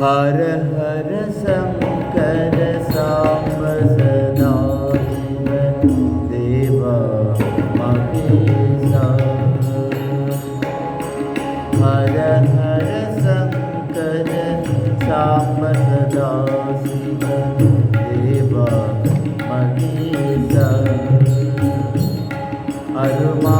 हर हर शङ्कर साम सदा देवा महेशा हर हर शङ्कर साम सदा शिव देवा महेशा हनुमा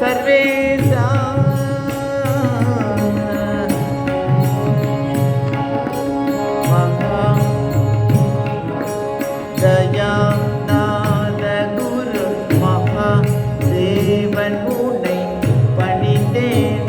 சர்வேசா மகா தயாநாத குரு மகாதேவன் உன்னை பணிந்தேன்.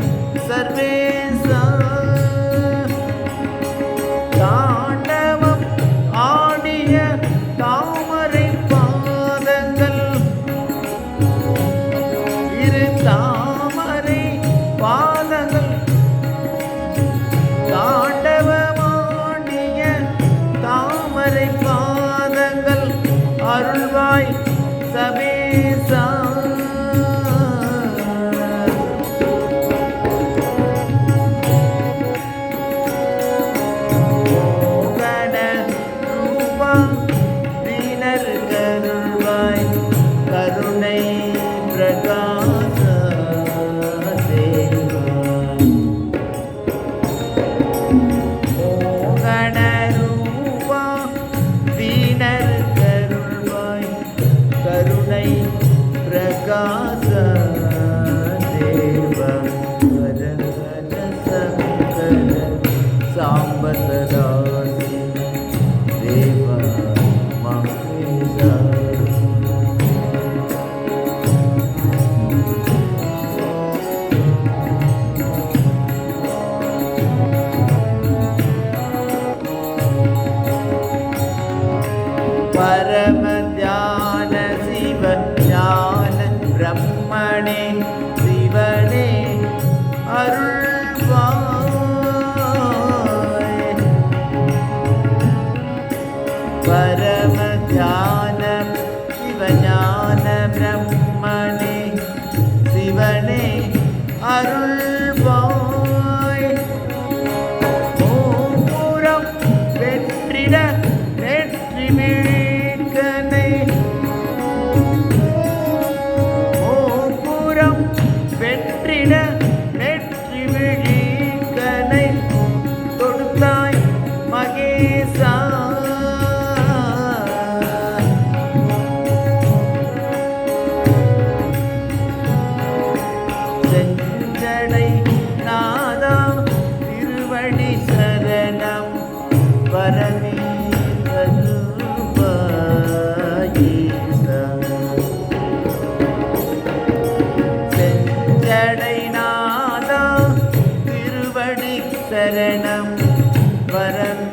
பரம தியான சிவ ஞான பிரம்மணே சிவனே அருள்வாய். பரம தியான சிவஞான பிரம்மணே சிவனே அருள் திருவடி சரணம் வரம்